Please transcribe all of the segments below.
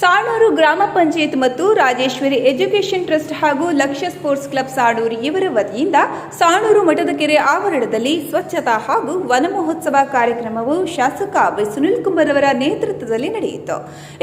ಸಾಣೂರು ಗ್ರಾಮ ಪಂಚಾಯತ್ ಮತ್ತು Rajeshwari education trust ಹಾಗೂ ಲಕ್ಷ್ಯ ಸ್ಪೋರ್ಟ್ಸ್ ಕ್ಲಬ್ ಸಾಣೂರು ಇವರ ವತಿಯಿಂದ ಸಾಣೂರು ಮಠದ ಕೆರೆ ಆವರಣದಲ್ಲಿ ಸ್ವಚ್ಛತಾ ಹಾಗೂ ವನ ಮಹೋತ್ಸವ ಕಾರ್ಯಕ್ರಮವು ಶಾಸಕ ಬಿ. ಸುನಿಲ್ ಕುಮಾರ್ ಅವರ ನೇತೃತ್ವದಲ್ಲಿ ನಡೆಯಿತು.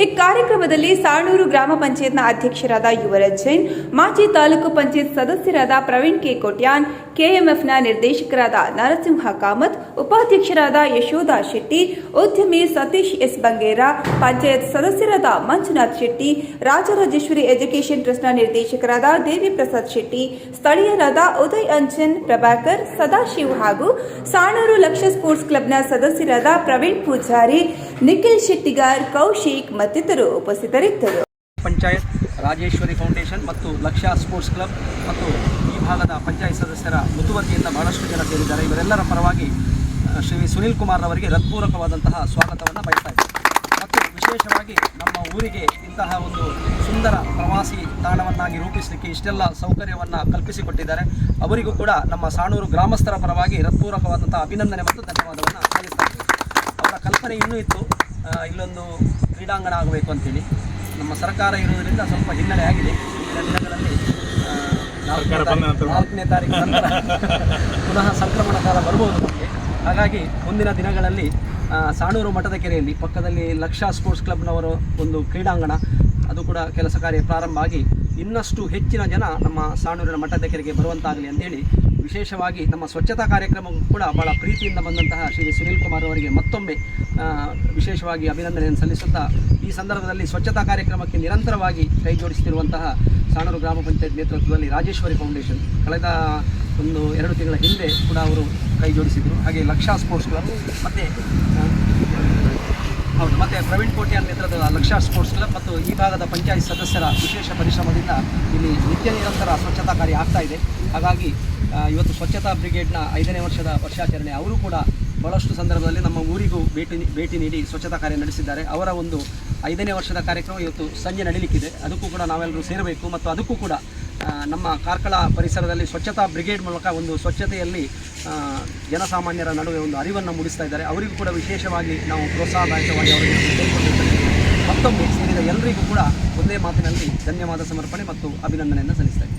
ಈ ಕಾರ್ಯಕ್ರಮದಲ್ಲಿ ಸಾಣೂರು ಗ್ರಾಮ ಪಂಚಾಯತ್ನ ಅಧ್ಯಕ್ಷರಾದ ಯುವರಾಜ್ ಜೈನ್, ಮಾಜಿ ತಾಲೂಕು ಪಂಚಾಯತ್ ಸದಸ್ಯರಾದ ಪ್ರವೀಣ್ ಕೆ. ಕೋಟ್ಯಾನ್ ಕೆಎಂಎಫ್ನ ನಿರ್ದೇಶಕರಾದ ನರಸಿಂಹ ಕಾಮತ್, ಉಪಾಧ್ಯಕ್ಷರಾದ ಯಶೋಧ ಶೆಟ್ಟಿ, ಉದ್ಯಮಿ ಸತೀಶ್ ಎಸ್ ಬಂಗೇರ, ಪಂಚಾಯತ್ ಸದಸ್ಯರಾದ ಮಂಜುನಾಥ್ ಶೆಟ್ಟಿ, ರಾಜರಾಜೇಶ್ವರಿ ಎಜುಕೇಷನ್ ಟ್ರಸ್ಟ್ನ ನಿರ್ದೇಶಕರಾದ ದೇವಿ ಪ್ರಸಾದ್ ಶೆಟ್ಟಿ, ಸ್ಥಳೀಯರಾದ ಉದಯ್ ಅಂಜನ್, ಪ್ರಭಾಕರ್, ಸದಾಶಿವ್ ಹಾಗೂ ಸಾಣೂರು ಲಕ್ಷ ಸ್ಪೋರ್ಟ್ಸ್ ಕ್ಲಬ್ನ ಸದಸ್ಯರಾದ ಪ್ರವೀಣ್ ಪೂಜಾರಿ, ನಿಖಿಲ್ ಶೆಟ್ಟಿಗಾರ್, ಕೌಶಿಕ್ ಮತ್ತಿತರರು ಉಪಸ್ಥಿತರಿದ್ದರು. ಪಂಚಾಯತ್, ರಾಜೇಶ್ವರಿ ಫೌಂಡೇಶನ್ ಮತ್ತು ಲಕ್ಷ್ಯ ಸ್ಪೋರ್ಟ್ಸ್ ಕ್ಲಬ್ ಮತ್ತು ಈ ಭಾಗದ ಪಂಚಾಯತ್ ಸದಸ್ಯರ ಮುತುವರ್ಜಿಯಿಂದ ಬಹಳಷ್ಟು ಜನ ಸೇರಿದ್ದಾರೆ. ಇವರೆಲ್ಲರ ಪರವಾಗಿ ಶ್ರೀ ಸುನೀಲ್ ಕುಮಾರ್ ಅವರಿಗೆ ಹೃತ್ಪೂರ್ವಕವಾದಂತಹ ಸ್ವಾಗತವನ್ನು ಬಯಸ್ತಾ ಮತ್ತು ವಿಶೇಷವಾಗಿ ನಮ್ಮ ಊರಿಗೆ ಇಂತಹ ಒಂದು ಸುಂದರ ಪ್ರವಾಸಿ ತಾಣವನ್ನಾಗಿ ರೂಪಿಸಲಿಕ್ಕೆ ಇಷ್ಟೆಲ್ಲ ಸೌಕರ್ಯವನ್ನು ಕಲ್ಪಿಸಿಕೊಟ್ಟಿದ್ದಾರೆ. ಅವರಿಗೂ ಕೂಡ ನಮ್ಮ ಸಾಣೂರು ಗ್ರಾಮಸ್ಥರ ಪರವಾಗಿ ಹೃತ್ಪೂರ್ವಕವಾದಂತಹ ಅಭಿನಂದನೆ ಮತ್ತು ಧನ್ಯವಾದವನ್ನು ಸಲ್ಲಿಸ್ತಾ ಅವರ ಕಲ್ಪನೆ ಇನ್ನೂ ಇತ್ತು. ಇಲ್ಲೊಂದು ಕ್ರೀಡಾಂಗಣ ಆಗಬೇಕು ಅಂತೇಳಿ. ನಮ್ಮ ಸರ್ಕಾರ ಇರುವುದರಿಂದ ಸ್ವಲ್ಪ ಹಿನ್ನಡೆ ಆಗಿದೆ. ಮುಂದಿನ ದಿನಗಳಲ್ಲಿ ಆ, ನಾಲ್ಕನೇ ತಾರೀಕು- ನಂತರ ಪುನಃ ಸಂಕ್ರಮಣ ಕಾಲ ಬರ್ಬೋದು ನಮಗೆ. ಹಾಗಾಗಿ ಮುಂದಿನ ದಿನಗಳಲ್ಲಿ ಸಾಣೂರು ಮಠದ ಕೆರೆಯಲ್ಲಿ ಪಕ್ಕದಲ್ಲಿ ಲಕ್ಷ ಸ್ಪೋರ್ಟ್ಸ್ ಕ್ಲಬ್ನವರು ಒಂದು ಕ್ರೀಡಾಂಗಣ ಅದು ಕೂಡ ಕೆಲಸ ಕಾರ್ಯ ಪ್ರಾರಂಭ ಆಗಿ ಇನ್ನಷ್ಟು ಹೆಚ್ಚಿನ ಜನ ನಮ್ಮ ಸಾಣೂರಿನ ಮಠದ ಕೆರೆಗೆ ಬರುವಂತಾಗಲಿ ಅಂತೇಳಿ ವಿಶೇಷವಾಗಿ ನಮ್ಮ ಸ್ವಚ್ಛತಾ ಕಾರ್ಯಕ್ರಮವು ಕೂಡ ಬಹಳ ಪ್ರೀತಿಯಿಂದ ಬಂದಂತಹ ಶ್ರೀ ಸುನಿಲ್ ಕುಮಾರ್ ಅವರಿಗೆ ಮತ್ತೊಮ್ಮೆ ವಿಶೇಷವಾಗಿ ಅಭಿನಂದನೆಯನ್ನು ಸಲ್ಲಿಸುತ್ತಾ ಈ ಸಂದರ್ಭದಲ್ಲಿ ಸ್ವಚ್ಛತಾ ಕಾರ್ಯಕ್ರಮಕ್ಕೆ ನಿರಂತರವಾಗಿ ಕೈ ಜೋಡಿಸುತ್ತಿರುವಂತಹ ಸಾಣೂರು ಗ್ರಾಮ ಪಂಚಾಯತ್ ನೇತೃತ್ವದಲ್ಲಿ ರಾಜೇಶ್ವರಿ ಫೌಂಡೇಶನ್. ಕಳೆದ ಒಂದು ಎರಡು ತಿಂಗಳ ಹಿಂದೆ ಕೂಡ ಅವರು ಕೈ ಜೋಡಿಸಿದರು. ಹಾಗೆ ಲಕ್ಷಾ ಸ್ಪೋರ್ಟ್ಸ್ ಕ್ಲಬ್, ಮತ್ತು ಹೌದು, ಮತ್ತು ಪ್ರವೀಣ್ ಕೋಟ್ಯಾನ್ ನೇತೃತ್ವದ ಲಕ್ಷ ಸ್ಪೋರ್ಟ್ಸ್ ಕ್ಲಬ್ ಮತ್ತು ಈ ಭಾಗದ ಪಂಚಾಯತ್ ಸದಸ್ಯರ ವಿಶೇಷ ಪರಿಶ್ರಮದಿಂದ ಇಲ್ಲಿ ನಿತ್ಯ ನಿರಂತರ ಸ್ವಚ್ಛತಾ ಕಾರ್ಯ ಆಗ್ತಾ ಇದೆ. ಹಾಗಾಗಿ ಇವತ್ತು ಸ್ವಚ್ಛತಾ ಬ್ರಿಗೇಡ್ನ ಐದನೇ ವರ್ಷದ ವರ್ಷಾಚರಣೆ, ಅವರು ಕೂಡ ಬಹಳಷ್ಟು ಸಂದರ್ಭದಲ್ಲಿ ನಮ್ಮ ಊರಿಗೂ ಭೇಟಿ ಭೇಟಿ ನೀಡಿ ಸ್ವಚ್ಛತಾ ಕಾರ್ಯ ನಡೆಸಿದ್ದಾರೆ. ಅವರ ಒಂದು ಐದನೇ ವರ್ಷದ ಕಾರ್ಯಕ್ರಮ ಇವತ್ತು ಸಂಜೆ ನಡೀಲಿಕ್ಕಿದೆ. ಅದಕ್ಕೂ ಕೂಡ ನಾವೆಲ್ಲರೂ ಸೇರಬೇಕು ಮತ್ತು ಅದಕ್ಕೂ ಕೂಡ ನಮ್ಮ ಕಾರ್ಕಳ ಪರಿಸರದಲ್ಲಿ ಸ್ವಚ್ಛತಾ ಬ್ರಿಗೇಡ್ ಮೂಲಕ ಒಂದು ಸ್ವಚ್ಛತೆಯಲ್ಲಿ ಜನಸಾಮಾನ್ಯರ ನಡುವೆ ಒಂದು ಅರಿವನ್ನು ಮೂಡಿಸ್ತಾ ಇದ್ದಾರೆ. ಅವರಿಗೂ ಕೂಡ ವಿಶೇಷವಾಗಿ ನಾವು ಪ್ರೋತ್ಸಾಹದಾಯಕವಾಗಿ ಅವರಿಗೆ ಮತ್ತೊಮ್ಮೆ ಸೇರಿದ ಎಲ್ಲರಿಗೂ ಕೂಡ ಒಂದೇ ಮಾತಿನಲ್ಲಿ ಧನ್ಯವಾದ ಸಮರ್ಪಣೆ ಮತ್ತು ಅಭಿನಂದನೆಯನ್ನು ಸಲ್ಲಿಸ್ತಾ